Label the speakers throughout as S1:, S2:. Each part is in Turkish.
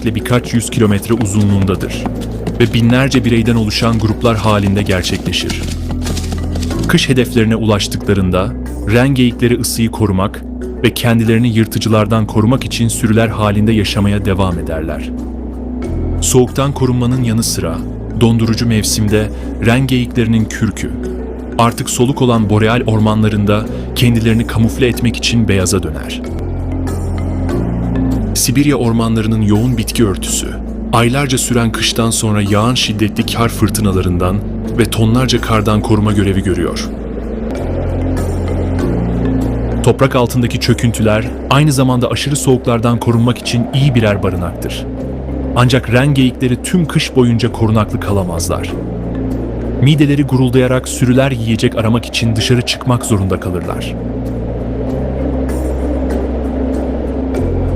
S1: genellikle birkaç yüz kilometre uzunluğundadır ve binlerce bireyden oluşan gruplar halinde gerçekleşir. Kış hedeflerine ulaştıklarında ren geyikleri ısıyı korumak ve kendilerini yırtıcılardan korumak için sürüler halinde yaşamaya devam ederler. Soğuktan korunmanın yanı sıra dondurucu mevsimde ren geyiklerinin kürkü, artık soluk olan boreal ormanlarında kendilerini kamufle etmek için beyaza döner. Sibirya ormanlarının yoğun bitki örtüsü, aylarca süren kıştan sonra yağan şiddetli kar fırtınalarından ve tonlarca kardan koruma görevi görüyor. Toprak altındaki çöküntüler aynı zamanda aşırı soğuklardan korunmak için iyi birer barınaktır. Ancak ren geyikleri tüm kış boyunca korunaklı kalamazlar. Mideleri guruldayarak sürüler yiyecek aramak için dışarı çıkmak zorunda kalırlar.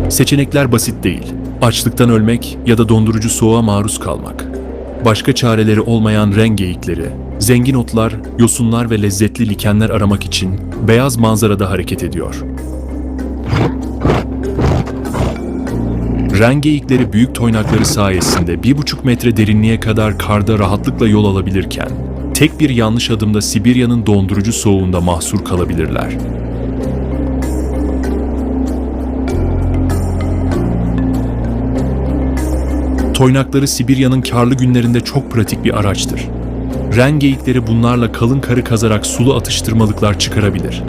S1: Seçenekler basit değil. Açlıktan ölmek ya da dondurucu soğuğa maruz kalmak. Başka çareleri olmayan ren geyikleri, zengin otlar, yosunlar ve lezzetli likenler aramak için beyaz manzarada hareket ediyor. Ren geyikleri büyük toynakları sayesinde bir buçuk metre derinliğe kadar karda rahatlıkla yol alabilirken, tek bir yanlış adımda Sibirya'nın dondurucu soğuğunda mahsur kalabilirler. Toynakları Sibirya'nın karlı günlerinde çok pratik bir araçtır. Ren geyikleri bunlarla kalın karı kazarak sulu atıştırmalıklar çıkarabilir.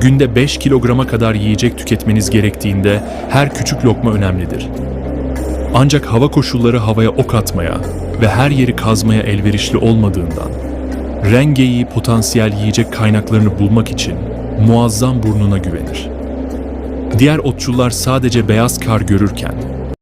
S1: Günde 5 kilograma kadar yiyecek tüketmeniz gerektiğinde her küçük lokma önemlidir. Ancak hava koşulları havaya ok atmaya ve her yeri kazmaya elverişli olmadığından, ren geyiği potansiyel yiyecek kaynaklarını bulmak için muazzam burnuna güvenir. Diğer otçullar sadece beyaz kar görürken